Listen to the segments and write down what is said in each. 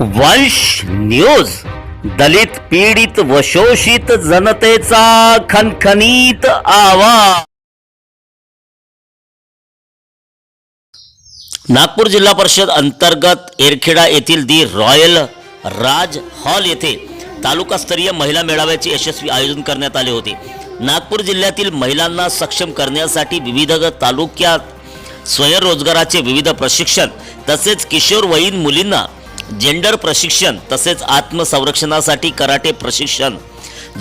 वंश न्यूज. दलित पीडित व शोषित जनतेचा खनखनीत आवाज. नागपूर जिल्हा परिषद अंतर्गत एरखेडा येथील दी रॉयल राज हॉल येथे तालुकास्तरीय महिला मेळाव्याचे यशस्वी आयोजन करण्यात आले होते. नागपूर जिल्ह्यातील महिलांना सक्षम करण्यासाठी विविध तालुक्यात स्वयंरोजगाराचे विविध प्रशिक्षण तसेच किशोरवयीन मुलींना जेंडर प्रशिक्षण तसेच आत्मसंरक्षणासाठी कराटे प्रशिक्षण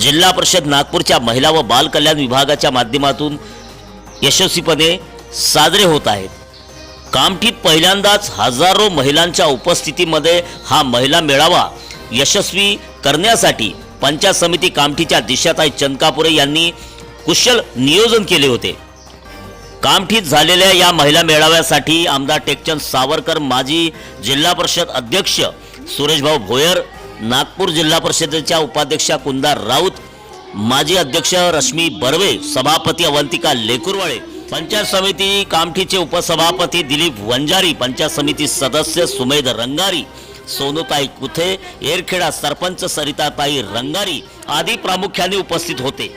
जिल्हा परिषद नागपूरच्या महिला व बाल कल्याण विभागाच्या माध्यमातून यशस्वीपणे साजरे होत आहेत. कामठीत पहिल्यांदाच हजारो महिलांच्या उपस्थितीमध्ये हा महिला मेळावा यशस्वी करण्यासाठी पंचायत समिती कामठीच्या दिशाताई चंदकापुरे यांनी कुशल नियोजन केले होते. कामठीत झालेल्या या महिला मेळाव्यासाठी आमदार टेकचंद सावरकर माजी जिल्हा परिषद अध्यक्ष सुरेशभाऊ भोयर नागपूर जिल्हा परिषदेच्या उपाध्यक्षा कुंदार राऊत माजी अध्यक्ष रश्मी बर्वे सभापती अवंतिका लेकुरवाळे पंचायत समिती कामठीचे उपसभापती दिलीप वंजारी पंचायत समिती सदस्य सुमेध रंगारी सोनूताई कुथे एरखेडा सरपंच सरिताताई रंगारी आदी प्रामुख्याने उपस्थित होते.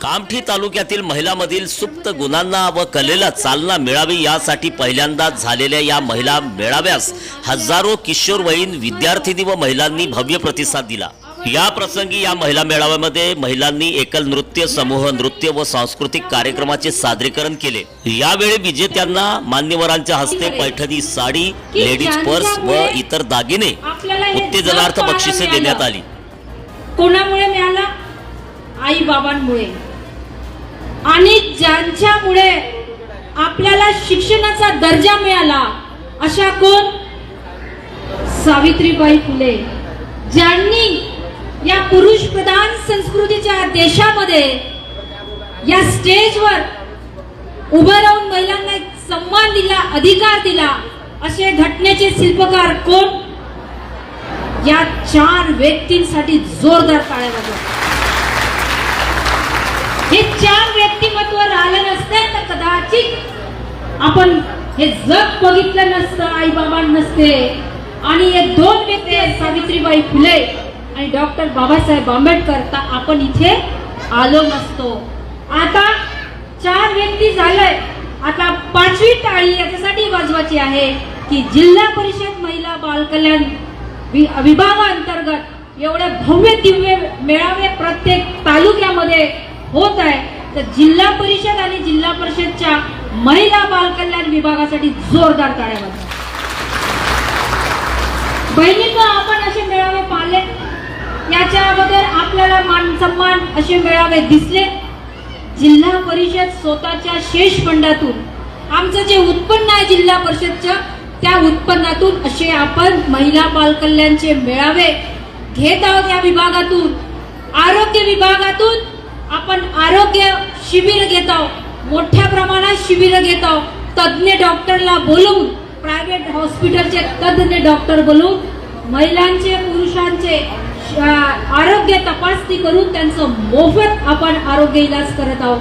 कामठी तालुक्यातील महिलांमधील सुप्त गुणांना व कलेला चालना मिळावी यासाठी पहिल्यांदाच झालेल्या या महिला मेळाव्यास हजारो किशोरवयीन विद्यार्थिनी व महिलांनी भव्य प्रतिसाद दिला. या प्रसंगी या महिला मेळाव्यामध्ये महिलांनी एकल नृत्य समूह नृत्य व सांस्कृतिक कार्यक्रमाचे सादरीकरण केले. यावेळी विजेत्यांना मान्यवरांच्या हस्ते पैठणी साडी लेडीज पर्स व इतर दागिने उत्तेजनार्थ बक्षिसे देण्यात आली. कोणामुळे मिळाला? आई बाबांमुळे. आणि ज्यांच्यामुळे आपल्याला शिक्षणाचा दर्जा मिळाला अशा कोण? सावित्रीबाई फुले. ज्यांनी या पुरुष प्रधान संस्कृतीच्या देशामध्ये या स्टेजवर उभं राहून महिलांना एक सन्मान दिला अधिकार दिला असे घटनेचे शिल्पकार कोण? या चार व्यक्तींसाठी जोरदार टाळ्या वाजवा. हे चार व्यक्तिमत्व राहिलं नसते तर कदाचित आपण हे जग बघितलं नसतं आई बाबा नसते. आणि हे दोन व्यक्ती सावित्रीबाई फुले आणि डॉक्टर बाबासाहेब आंबेडकर तर आपण इथे आलो नसतो. आता चार व्यक्ती झालंय. आता पाचवी टाळी याच्यासाठी वाजवायची आहे की जिल्हा परिषद महिला बालकल्याण विभागाअंतर्गत एवढे भव्य दिव्य मेळावे प्रत्येक तालुक्यामध्ये होत आहे. तर जिल्हा परिषद आणि जिल्हा परिषदच्या महिला बालकल्याण विभागासाठी जोरदार टाळ्या वाजवा बहिणींना आपण असे मेळावे पाहिले याच्या अगोदर आपल्याला मान सन्मान असे मेळावे दिसले. जिल्हा परिषद स्वतःच्या शेष फंडातून आमचं जे उत्पन्न आहे जिल्हा परिषदच्या त्या उत्पन्नातून असे आपण महिला बालकल्याणचे मेळावे घेत आहोत या विभागातून आरोग्य विभागातून आपण आरोग्य शिबिर घेत आहोत. मोठ्या प्रमाणात शिबिर घेत आहोत. तज्ज्ञ डॉक्टरला बोलवून प्रायव्हेट हॉस्पिटलचे तज्ज्ञ डॉक्टर बोलवून महिलांचे पुरुषांचे श- आरोग्य तपासणी करून त्यांचं मोफत आपण आरोग्य इलाज करत आहोत.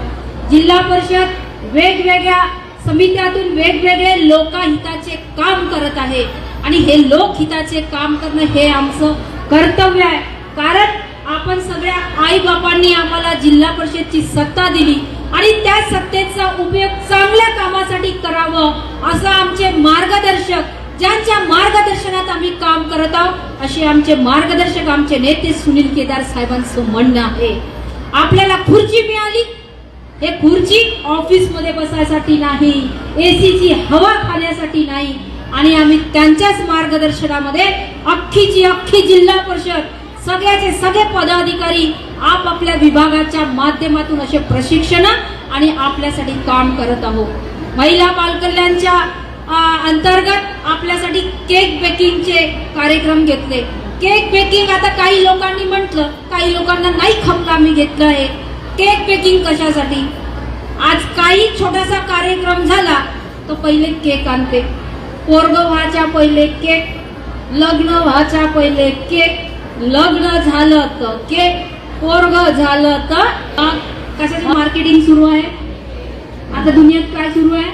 जिल्हा परिषद वेगवेगळ्या समित्यातून वेगवेगळे लोकहिताचे काम करत आहे. आणि हे लोकहिताचे काम करणं हे आमचं कर्तव्य आहे. कारण आपण सगळ्या आई बापांनी आम्हाला जिल्हा परिषदची सत्ता दिली आणि त्या सत्तेचा उपयोग चांगल्या कामासाठी करावं असं आमचे मार्गदर्शक ज्यांच्या मार्गदर्शनात आम्ही काम करत आहोत असे आमचे मार्गदर्शक आमचे नेते सुनील केदार साहेबांचं म्हणणं आहे. आपल्याला खुर्ची मिळाली? हे खुर्ची ऑफिसमध्ये बसायसाठी नाही एसीची हवा खाण्यासाठी नाही आणि आम्ही त्यांच्याच मार्गदर्शनामध्ये अख्खीची अख्खी जिल्हा परिषद सगळ्याचे सगळे पदाधिकारी आपापल्या विभागाच्या माध्यमातून असे प्रशिक्षण आणि आपल्यासाठी काम करत आहोत. महिला बालकल्याणच्या अंतर्गत आपल्यासाठी केक बेकिंगचे कार्यक्रम घेतले. केक बेकिंग आता काही लोकांनी म्हटलं काही लोकांना नाही खमका मी घेतलं आहे. केक बेकिंग कशासाठी? आज काही छोटासा कार्यक्रम झाला तो पहिले केक आणते. पोरग व्हायच्या पहिले केक लग्न व्हायच्या पहिले केक लग्न झालं तर केक पोरग झालं तर कशाचं मार्केटिंग सुरू आहे? आता दुनियेत काय सुरू आहे?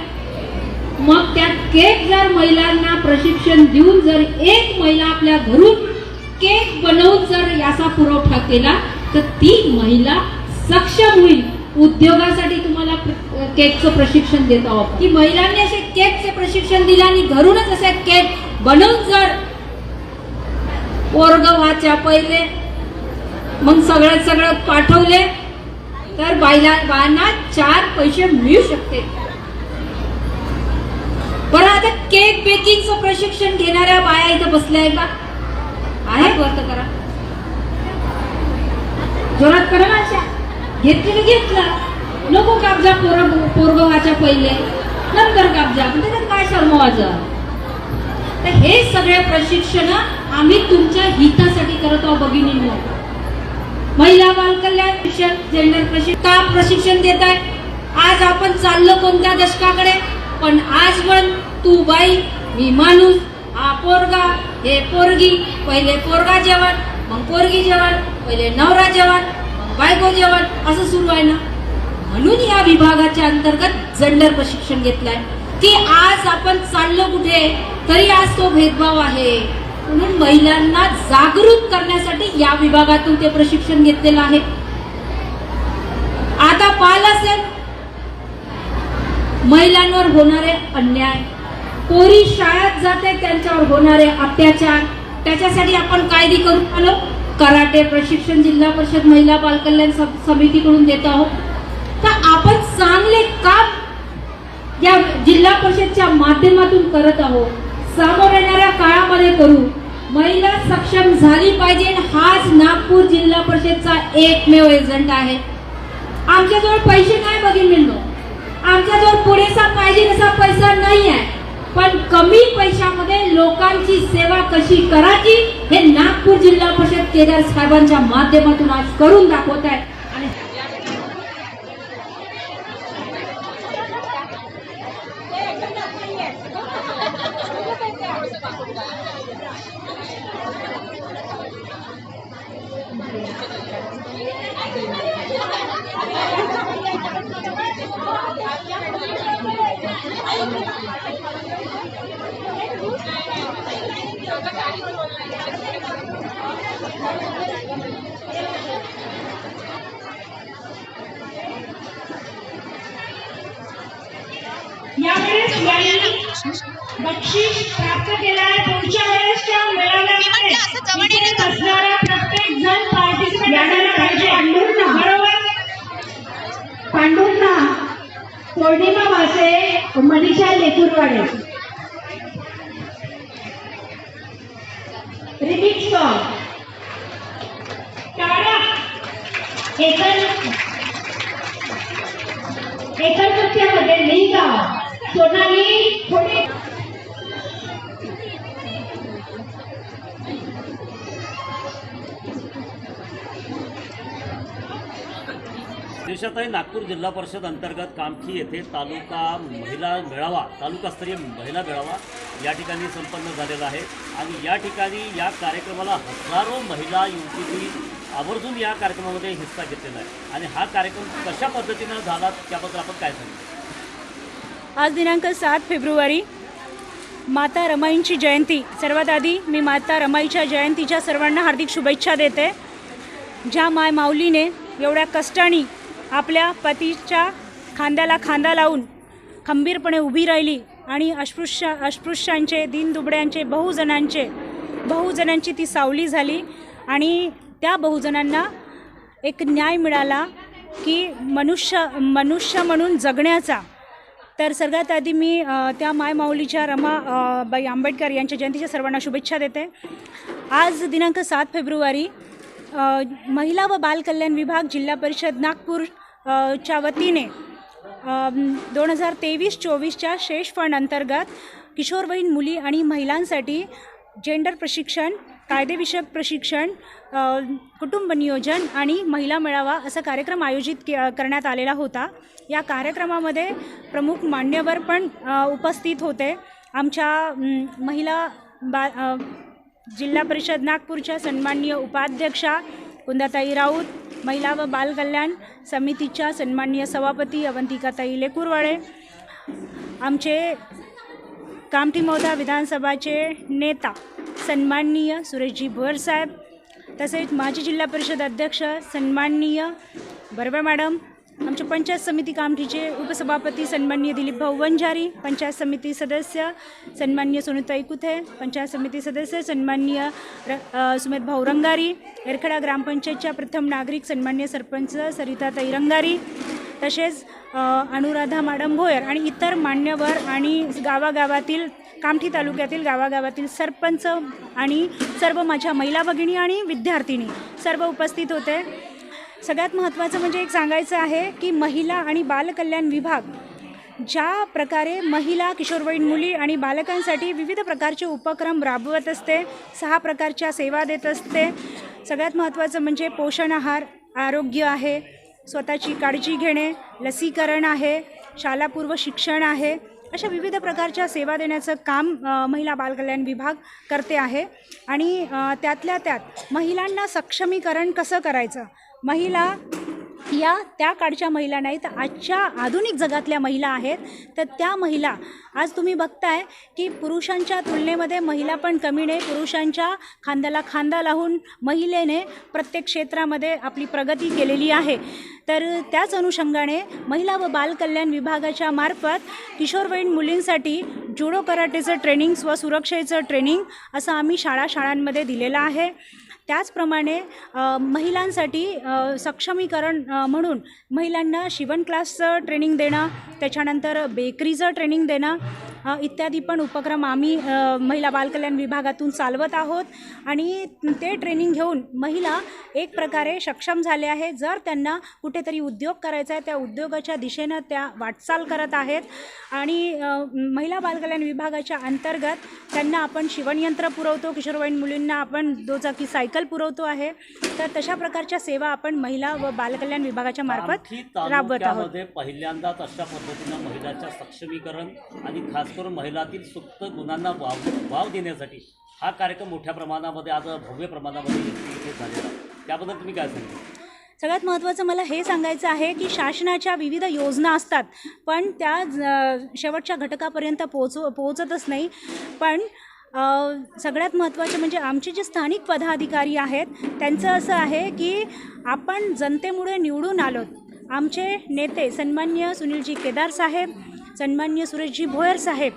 मग त्या केक जर महिलांना प्रशिक्षण देऊन जर एक महिला आपल्या घरून केक बनवून जर याचा पुरवठा केला तर ती महिला सक्षम होईल. उद्योगासाठी तुम्हाला प्र- केकचं प्रशिक्षण देत आहोत. की महिलांनी असे केकचे प्रशिक्षण दिलं आणि घरूनच असे केक बनवून जर पोरग व्हायच्या पहिले. मग सगळं सगळं पाठवले. तर बायला बायांना चार पैसे मिळू शकते. बरं आता केक बेकिंगचं प्रशिक्षण घेणाऱ्या बाया इथं बसल्या आहे का आहेत वर्त करा? जोरात करा ना अशा. घेतली घेतलं. नको कापजा पोर पोरगवाच्या पहिले. नंतर कापजा म्हणजे त्याच्यात काय शर्मवाचं तर हे सगळे प्रशिक्षण आम्ही तुमच्या हितासाठी करत आहोत भगिनींनो महिला बालकल्याण शिक्षण जेंडर प्रशिक्षण. का प्रशिक्षण देत आहे? आज आपण चाललो कोणत्या दशकाकडे? पण आज पण तू बाई मी माणूस हा पोरगा हे पोरगी पहिले पोरगा जेवण मग पोरगी जेवण पहिले नवरा जेवण मग बायको जेवण असं सुरू आहे ना? म्हणून या विभागाच्या अंतर्गत जेंडर प्रशिक्षण घेतलंय. की आज आपण चाललो कुठे तरी आज तो भेदभाव आहे. म्हणून महिलांना जागृत करण्यासाठी या विभागातून ते प्रशिक्षण घेतलेलं आहे. आता पाहिलं असेल महिलांवर होणारे अन्याय. पोरी शाळेत जाते त्यांच्यावर होणारे अत्याचार. त्याच्यासाठी आपण कायदे करून आलो. कराटे प्रशिक्षण जिल्हा परिषद महिला बालकल्याण समितीकडून देत आहोत. तर आपण चांगले काम या जिल्हा परिषदच्या माध्यमातून करत आहोत. समोर येणाऱ्या काळामध्ये करू. महिला सक्षम झाली पाहिजे. हाच नागपूर जिल्हा परिषदचा एकमेव एजंट आहे. आमच्याजवळ पैसे नाही बघीन आमच्याजवळ पुरेसा पाहिजे तसा पैसा नाही आहे. पण कमी पैशामध्ये लोकांची सेवा कशी करायची हे नागपूर जिल्हा परिषद केदार साहेबांच्या माध्यमातून आज करून दाखवत आहे. यावेळेस यांनी बक्षीस प्राप्त केलं आहे पुढच्या वेळेसच्या मेळाव्यामध्ये इथे प्रत्येक जण પૌર્ણિમા માસે મનીષા લેકુરવાડે છે. देशातही नागपूर जिल्हा परिषद अंतर्गत कामठी येथे तालुका महिला मेळावा तालुकास्तरीय महिला मेळावा या ठिकाणी संपन्न झालेला आहे. आणि या ठिकाणी या कार्यक्रमाला हजारो महिला युवतींनी आवर्जून या कार्यक्रमामध्ये हिस्सा घेतलेला आहे. आणि हा कार्यक्रम कशा पद्धतीनं झाला त्याबद्दल आपण काय सांगू? आज दिनांक सात फेब्रुवारी माता रमाईंची जयंती. सर्वात आधी मी माता रमाईच्या जयंतीच्या सर्वांना हार्दिक शुभेच्छा देते. ज्या माय माऊलीने एवढ्या कष्टाने आपल्या पतीच्या खांद्याला खांदा लावून खंबीरपणे उभी राहिली आणि अस्पृश्य अस्पृश्यांचे दीनदुबड्यांचे बहुजनांचे बहुजनांची ती सावली झाली आणि त्या बहुजनांना एक न्याय मिळाला की मनुष्य मनुष्य म्हणून जगण्याचा. तर सगळ्यात आधी मी त्या मायमाऊलीच्या रमाबाई रमा बाई आंबेडकर यांच्या जयंतीच्या सर्वांना शुभेच्छा देते. आज दिनांक सात फेब्रुवारी महिला व बालकल्याण विभाग जिल्हा परिषद नागपूर च्या वतीने दोन हजार तेवीस चोवीसच्या शेष फंड अंतर्गत किशोरवयीन मुली आणि महिलांसाठी जेंडर प्रशिक्षण कायदेविषयक प्रशिक्षण कुटुंब नियोजन आणि महिला मेळावा असा कार्यक्रम आयोजित के करण्यात आलेला होता. या कार्यक्रमामध्ये प्रमुख मान्यवर पण उपस्थित होते. आमच्या महिला बा जिल्हा परिषद नागपूरच्या सन्माननीय उपाध्यक्षा कुंदाताई राऊत महिला व बालकल्याण समितीच्या सन्माननीय सभापती अवंतिकाताई लेकुरवाडे आमचे कामठीमौदा विधानसभाचे नेता सन्माननीय सुरेशजी भोर साहेब तसेच माजी जिल्हा परिषद अध्यक्ष सन्माननीय बर्वे मॅडम आमचे पंचायत समिती कामठीचे उपसभापती सन्मान्य दिलीप भाऊ वंजारी पंचायत समिती सदस्य सन्मान्य सुनीताई कुथे पंचायत समिती सदस्य सन्मान्य र सुमेत भाऊ रंगारी एरखेडा ग्रामपंचायतच्या प्रथम नागरिक सन्मान्य सरपंच सरिताताई रंगारी तसेच अनुराधा मॅडम भोयर आणि इतर मान्यवर आणि गावागावातील कामठी तालुक्यातील गावागावातील सरपंच आणि सर्व माझ्या महिला भगिनी आणि विद्यार्थिनी सर्व उपस्थित होते. सगळ्यात महत्त्वाचं म्हणजे एक सांगायचं आहे की महिला आणि बालकल्याण विभाग ज्या प्रकारे महिला किशोरवयीन मुली आणि बालकांसाठी विविध प्रकारचे उपक्रम राबवत असते सहा प्रकारच्या सेवा देत असते. सगळ्यात महत्त्वाचं म्हणजे पोषण आहार आरोग्य आहे स्वतःची काळजी घेणे लसीकरण आहे शालापूर्व शिक्षण आहे अशा विविध प्रकारच्या सेवा देण्याचं काम महिला बालकल्याण विभाग करते आहे. आणि त्यातल्या त्यात महिलांना सक्षमीकरण कसं करायचं? महिला या त्या काळच्या महिला नाही तर आजच्या आधुनिक जगातल्या महिला आहेत. तर त्या महिला आज तुम्ही बघताय की पुरुषांच्या तुलनेमध्ये महिला पण कमी नाही. पुरुषांच्या खांद्याला खांदा लावून महिलेने प्रत्येक क्षेत्रामध्ये आपली प्रगती केलेली आहे. तर त्याच अनुषंगाने महिला व बालकल्याण विभागाच्या मार्फत किशोरवयीन मुलींसाठी जुडो कराटेचं ट्रेनिंग स्वसुरक्षेचं ट्रेनिंग असं आम्ही शाळा शाळांमध्ये दिलेलं आहे. त्याचप्रमाणे महिलांसाठी सक्षमीकरण म्हणून महिलांना शिवण क्लासचं ट्रेनिंग देणं त्याच्यानंतर बेकरीचं ट्रेनिंग देणं इत्यादी पण उपक्रम आम्ही महिला बालकल्याण विभागातून चालवत आहोत. आणि ते ट्रेनिंग घेऊन महिला एक प्रकारे सक्षम झाले आहे जर त्यांना कुठेतरी उद्योग करायचा आहे त्या उद्योगाच्या दिशेनं त्या वाटचाल करत आहेत. आणि महिला बालकल्याण विभागाच्या अंतर्गत त्यांना आपण शिवणयंत्र पुरवतो. किशोरवयीन मुलींना आपण दुचाकी सायकल पुरवतो आहे. तर तशा प्रकारच्या सेवा आपण महिला व बालकल्याण विभागाच्या मार्फत राबवत आहोत. पहिल्यांदाच अशा पद्धतीनं महिलाच्या सक्षमीकरण आणि खास करून महिलातील सुप्त गुणांना वाव वाव देण्यासाठी हा कार्यक्रम मोठ्या प्रमाणामध्ये आज भव्य प्रमाणामध्ये झालेला. त्याबद्दल तुम्ही काय सांगता? सगळ्यात महत्त्वाचं मला हे सांगायचं आहे की शासनाच्या विविध योजना असतात पण त्या शेवटच्या घटकापर्यंत पोचव पोहोचतच नाही. पण सगळ्यात महत्त्वाचं म्हणजे आमचे जे स्थानिक पदाधिकारी आहेत त्यांचं असं आहे की आपण जनतेमुळे निवडून आलोत आमचे नेते सन्मान्य सुनीलजी केदार साहेब सन्मान्य सुरेशजी भोयर साहेब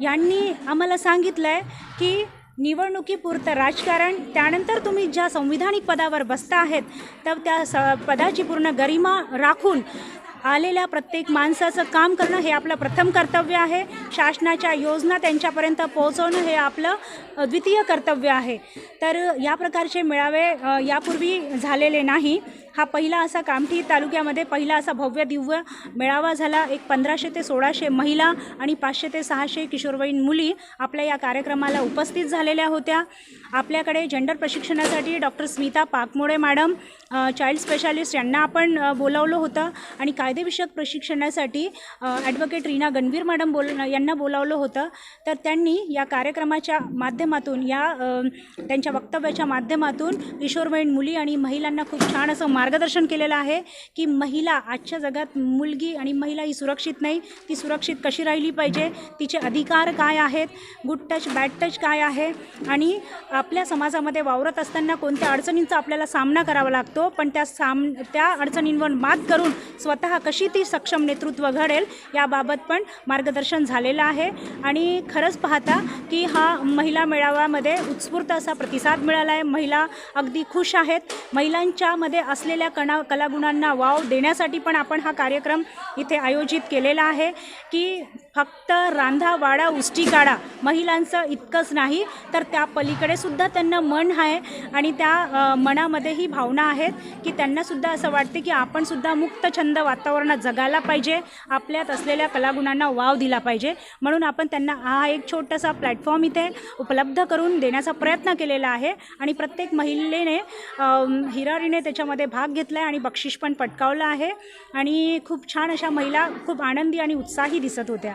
यांनी आम्हाला सांगितलं आहे की निवडणुकीपुरतं राजकारण त्यानंतर तुम्ही ज्या संविधानिक पदावर बसता आहेत तर त्या स पदाची पूर्ण गरिमा राखून आलेल्या प्रत्येक माणसाचं काम करणं हे आपलं प्रथम कर्तव्य आहे. शासनाच्या योजना त्यांच्यापर्यंत पोहोचवणं हे आपलं द्वितीय कर्तव्य आहे. तर या प्रकारचे मेळावे यापूर्वी झालेले नाही. हा पहिला असा कामठी तालुक्यामध्ये पहिला असा भव्य दिव्य मेळावा झाला. एक पंधराशे ते सोळाशे महिला आणि पाचशे ते सहाशे किशोरवयीन मुली आपल्या या कार्यक्रमाला उपस्थित झालेल्या होत्या. आपल्याकडे जेंडर प्रशिक्षणासाठी doctor Smita Pakmode madam child specialist यांना आपण बोलावलं होतं. आणि कायदेविषयक प्रशिक्षणासाठी ॲडव्होकेट रीना गणवीर मॅडम बोल यांना बोलावलं होतं. तर त्यांनी या कार्यक्रमाच्या माध्यमातून या त्यांच्या वक्तव्याच्या माध्यमातून किशोरवयीन मुली आणि महिलांना खूप छान असं मार्गदर्शन केलेलं आहे की महिला आजच्या जगात मुलगी आणि महिला ही सुरक्षित नाही ती सुरक्षित कशी राहिली पाहिजे तिचे अधिकार काय आहेत गुड टच बॅड टच काय आहे आणि आपल्या समाजामध्ये वावरत असताना कोणत्या अडचणींचा आपल्याला सामना करावा लागतो पण त्या साम त्या अडचणींवर मात करून स्वतः कशी ती सक्षम नेतृत्व घडेल याबाबत पण मार्गदर्शन झालेलं आहे. आणि खरंच पाहता की हा महिला मेळाव्यामध्ये उत्स्फूर्त असा प्रतिसाद मिळाला आहे महिला अगदी खुश आहेत. महिलांच्यामध्ये असले असलेल्या कणा कलागुणांना वाव देण्यासाठी पण आपण हा कार्यक्रम इथे आयोजित केलेला आहे की फक्त रांधा वाडा उष्टी काढा. महिलांचं इतकंच नाही तर त्या पलीकडे सुद्धा त्यांना मन आहे आणि त्या मनामध्ये ही भावना आहेत की त्यांनासुद्धा असं वाटते की आपण सुद्धा मुक्त छंद वातावरणात जगायला पाहिजे आपल्यात असलेल्या कलागुणांना वाव दिला पाहिजे. म्हणून आपण त्यांना हा एक छोटासा प्लॅटफॉर्म इथे उपलब्ध करून देण्याचा प्रयत्न केलेला आहे आणि प्रत्येक महिलेने हिरारीने त्याच्यामध्ये भाग घेतला आहे आणि बक्षीस पण पटकावलं आहे. आणि खूप छान अशा महिला खूप आनंदी आणि उत्साही दिसत होत्या.